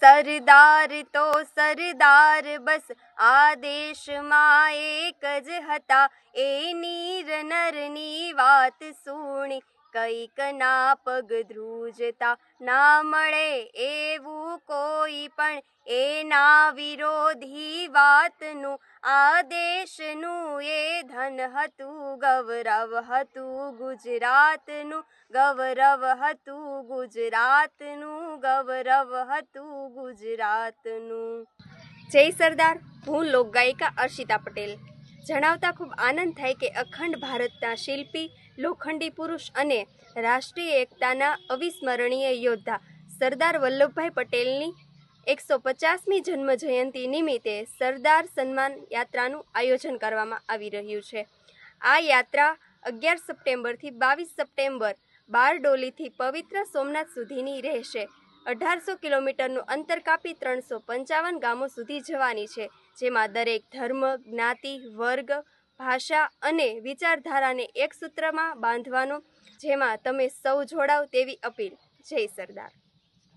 સરદાર તો સરદાર, બસ આ દેશમાં એક જ હતા. એ નીર નરની વાત સુણી કંઈક ના પગ ધ્રુજતા. ના મળે એવું કોઈ પણ એના વિરોધી વાતનું. આ દેશનું એ ધન હતું, ગૌરવ હતું ગુજરાતનું. ગૌરવ હતું ગુજરાતનું. ગૌરવ હતું ગુજરાતનું. જય સરદાર, હું લોકગાયિકા અર્ષિતા પટેલ. જણાવતા ખૂબ આનંદ થાય કે અખંડ ભારતના શિલ્પી, લોખંડી પુરુષ અને રાષ્ટ્રીય એકતાના અવિસ્મરણીય યોદ્ધા સરદાર વલ્લભભાઈ પટેલની એકસો પચાસમી જન્મ જયંતિ નિમિત્તે સરદાર સન્માન યાત્રાનું આયોજન કરવામાં આવી રહ્યું છે. આ યાત્રા અગિયાર સપ્ટેમ્બરથી બાવીસ સપ્ટેમ્બર બારડોલીથી પવિત્ર સોમનાથ સુધીની રહેશે. અઢારસો કિલોમીટરનું અંતર કાપી ત્રણસો પંચાવન ગામો સુધી જવાની છે, જેમાં દરેક ધર્મ, જ્ઞાતિ, વર્ગ, ભાષા અને વિચારધારાને એક સૂત્રમાં બાંધવાનો, જેમાં તમે સૌ જોડાવ તેવી અપીલ. જય સરદાર.